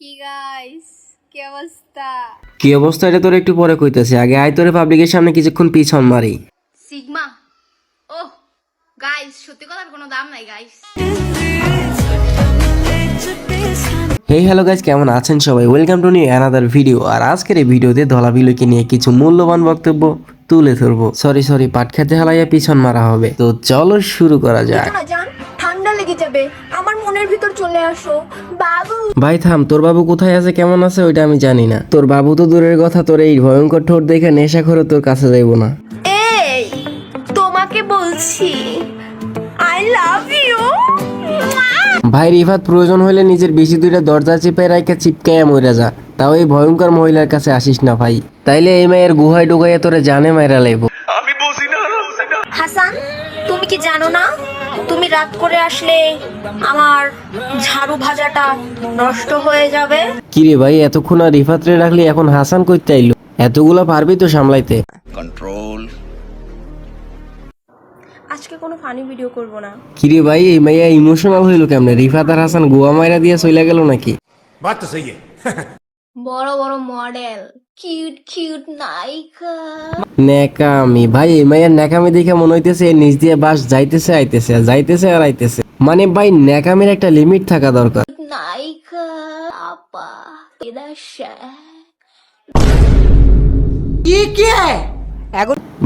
কি গাইস কি অবস্থা? কি অবস্থা এটা তোর একটু পরে কইতেছে। আগে আয় তোরে পাবলিকের সামনে কিছুক্ষণ পিছন মারি। সিগমা ও গাইস সত্যি কথার কোনো দাম নাই গাইস হেই হ্যালো গাইজ কেমন আছেন সবাই? Welcome to new another video আর আজকের এই ভিডিওতে ধলাবিলুকে নিয়ে কিছু মূল্যবান বক্তব্য তুলে ধরবো। সরি সরি পাট খেতে হালাইয়া পিছন মারা হবে। তো চলো শুরু করা যাক। লেগে যাবে। আমার মনের ভিতর চলে আসো। বাবু। ভাই থাম তোর বাবু কোথায় আছে কেমন আছে ওইটা আমি জানি না। তোর বাবু তো দূরের কথা তোর এই ভয়ঙ্কর ঠোঁট দেখে নেশা করে তোর কাছে যাইবো না। এই তোমাকে বলছি আই লাভ ইউ ভাই রিফাত প্রয়োজন হলে নিজের বেশি দুইটা দরজা চেপে রাখে চিপকাইয়া মরে যা। তাও এই ভয়ঙ্কর মহিলার কাছে আসিস না ভাই। তাইলে এই মেয়ের গুহায় ডুগাইয়া তোরে জানে মাইরা লাইবো। হাসান তুমি কি জানো না? তুমি রাত করে আসলে আমার ঝাড়ু ভাজাটা নষ্ট হয়ে যাবে? কিরে ভাই এতক্ষণ আর রিফাতরে রাখলি এখন হাসান কই চাইলো এতগুলো পারবি তো সামলাইতে। কন্ট্রোল আজকে কোনো ফানি ভিডিও করব না। কিরে ভাই এই মাইয়া ইমোশনাল হইল কেমনে? রিফাত আর হাসান গোয়া মাইরা দিয়া সইলা গেল নাকি? বাত তো সইয়ে বড় বড় মডেল কিউট কিউট নায়িকা। নেকামি ভাই এই মাইয়ার নেকামি দেখে মনে হইতেছে নিচ দিয়ে বাস যাইতেছে আইতেছে আর যাইতেছে আর আইতেছে। মানে ভাই নেকামির একটা লিমিট থাকা দরকার। নায়িকা আপা এদা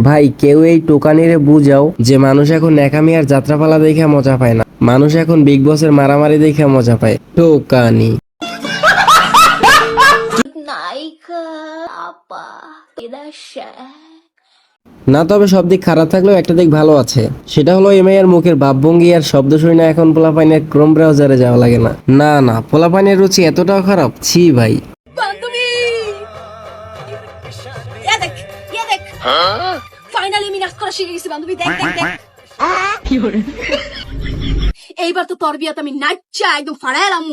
ভাই কেউ এই টোকানিরে বুঝাও যে মানুষ এখন নেকামি আর যাত্রাপালা দেখে মজা পায় না। মানুষ এখন বিগ বসের মারামারি দেখে মজা পায়। টোকানি। না তবে সব দিক খারাপ থাকলেও একটা দিক ভালো আছে। সেটা হলো এমআইয়ের মুখের ভাবভঙ্গি আর শব্দ শুনে না এখন পোলাপাইনের ক্রোম ব্রাউজারে যাওয়া লাগে না। না না পোলাপাইনের রুচি এতটাও খারাপ ছি ভাই। বান্ধবী! ইয়া দেখ ইয়া দেখ। ফাইনালি আমি নাচ করা শিখে গেছি বান্ধবী। দেখ দেখ দেখ। এইবার তো তোর বিয়াতে আমি নাচা একদম ফাড়াইলাম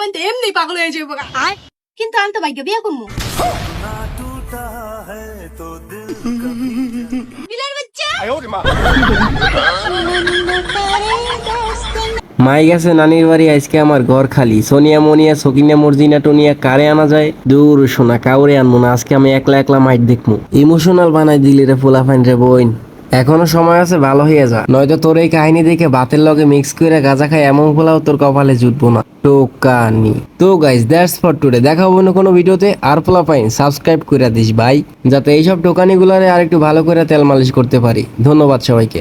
পাইতে এমনি পাগল হয়ে যাব কিন্তু আমি তো ভাগ্য বিয়া করব। মাই গেছে নানির বাড়ি, আজকে আমার ঘর খালি। সোনিয়া মনিয়া, সকিনা মর্জিনা টনিয়া, কারে আনা যায়? দূর শোনা কাউরে আনব না, আজকে আমি একলা একলা মাইট দেখব। ইমোশনাল বানাই দিলি রে পোলাফাইন রে বইন। এখনও সময় আছে, ভালো হয়ে যা। নয়তো তোর এই কাহিনী দেখে বাতের লগে মিক্স করে গাঁজা খাই এমন পোলাও তোর কপালে জুটবো না। টোকানি তো গাইজ দ্যাটস ফর টুডে দেখা হবে না কোনো ভিডিওতে। আর পোলা পাইন সাবস্ক্রাইব করে দিস ভাই, যাতে এইসব টোকানি গুলারে আর একটু ভালো করে তেল মালিশ করতে পারি। ধন্যবাদ সবাইকে।